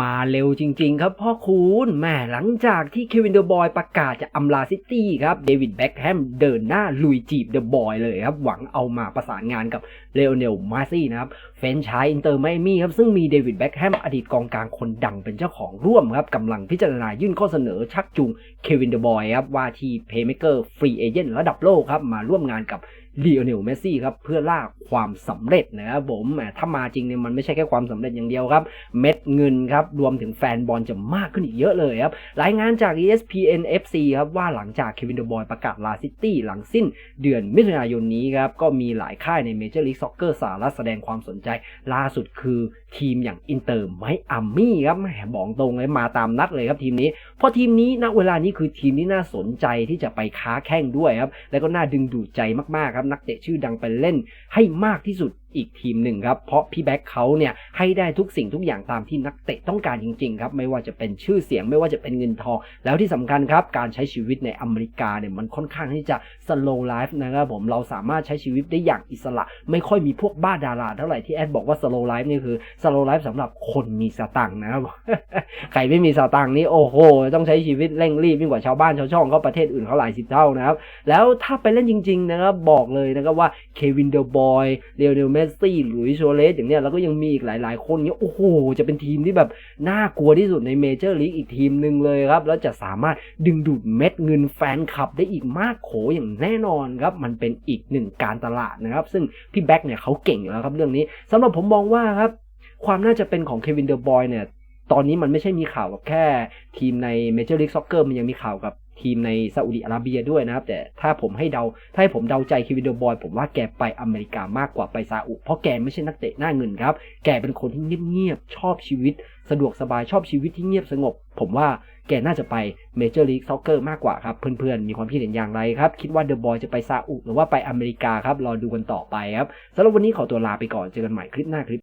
มาเร็วจริงๆครับพ่อคุณแหม่หลังจากที่เควินเดอะบอยประกาศจะอำลาซิตี้ครับเดวิดแบ็กแฮมเดินหน้าลุยจีบเดอะบอยเลยครับ หวังเอามาประสานงานกับเลโอเนลมาซี่นะครับเฟนช์ชายอินเตอร์ไมอมี่ครับ ซึ่งมีเดวิดแบ็กแฮมอดีตกองกลางคนดังเป็นเจ้าของร่วมครับกำลังพิจารณายื่นข้อเสนอชักจูงเควินเดอะบอยครับว่าที่เพย์เมเกอร์ฟรีเอเจนต์ระดับโลกครับมาร่วมงานกับ ลีโอเนลเมสซี่ครับเพื่อล่าความสำเร็จนะครับผมถ้ามาจริงเนี่ยมันไม่ใช่แค่ความสำเร็จอย่างเดียวครับ เม็ดเงินครับรวมถึงแฟนบอลจะมากขึ้นอีกเยอะเลยครับรายงานจาก ESPN FC ครับว่าหลังจากเควินเดอร์บอยประกาศลาซิตี้หลังสิ้นเดือนมิถุนายนนี้ครับก็มีหลายค่ายในเมเจอร์ลีกซ็อกเกอร์สหรัฐแสดงความสนใจ ล่าสุดคือทีมอย่างอินเตอร์ไมอามี่ครับแหมบอกตรงเลยมาตามนัดเลยครับทีมนี้เพราะทีมนี้ณเวลานี้คือทีมที่น่าสนใจที่จะไปค้าแข่งด้วยครับแล้วก็น่าดึงดูดใจมากๆครับนักเตะชื่อดังไปเล่นให้มากที่สุด อีกทีมหนึ่งครับ เพราะพี่แบ็คเขาเนี่ยให้ได้ทุกสิ่งทุกอย่างตามที่นักเตะต้องการจริงๆครับ ไม่ว่าจะเป็นชื่อเสียงไม่ว่าจะเป็นเงินทอง แล้วที่สำคัญครับ การใช้ชีวิตในอเมริกาเนี่ยมันค่อนข้างที่จะ slow life นะครับผมเราสามารถใช้ชีวิตได้อย่างอิสระ ไม่ค่อยมีพวกบ้าดาราเท่าไหร่ที่แอดบอกว่า slow life นี่คือ slow life สำหรับคนมีสตังค์นะครับใครไม่มีสตังค์นี่โอ้โห ต้องใช้ชีวิตเร่งรีบยิ่งกว่าชาวบ้านชาวช่องเขาประเทศอื่นเขาหลายสิบเท่านะครับแล้วถ้าไปเล่นจริงๆนะครับบอกเลยนะครับว่าเควินเดอร์บอยเลโอเนลเมสซี่หลุยโชเลสอย่างเนี้ยแล้วก็ยังมีอีกหลาย ๆ คนเนี้ยโอ้โหจะเป็นทีมที่แบบน่ากลัวที่สุดในเมเจอร์ลีกอีกทีมหนึ่งเลยครับ แล้วจะสามารถดึงดูดเม็ดเงินแฟนคลับได้อีกมากโขอย่างแน่นอนครับ มันเป็นอีกหนึ่งการตลาดนะครับ ซึ่งพี่แบ็กเนี่ยเขาเก่งอยู่แล้วครับเรื่องนี้สำหรับผมมองว่าครับ ความน่าจะเป็นของเควินเดอร์บอยเนี่ยตอนนี้มันไม่ใช่มีข่าวกับแค่ทีมในเมเจอร์ลีกซ็อกเกอร์มันยังมีข่าวกับ ทีมในซาอุดิอาระเบียด้วยนะครับ แต่ถ้าผมให้เดา ถ้าให้ผมเดาใจเควินเดบอย ผมว่าแกไปอเมริกามากกว่าไปซาอุ เพราะแกไม่ใช่นักเตะหน้าเงินครับ แกเป็นคนที่เงียบๆ ชอบชีวิต สะดวกสบายชอบชีวิตที่เงียบสงบ ผมว่าแกน่าจะไปเมเจอร์ลีกซ็อกเกอร์มากกว่าครับ เพื่อนๆ มีความคิดเห็นอย่างไรครับ คิดว่าเดอะบอยจะไปซาอุ หรือว่าไปอเมริกาครับ รอดูกันต่อไปครับสำหรับวันนี้ขอตัวลาไปก่อน เจอกันใหม่คลิปหน้าคลิป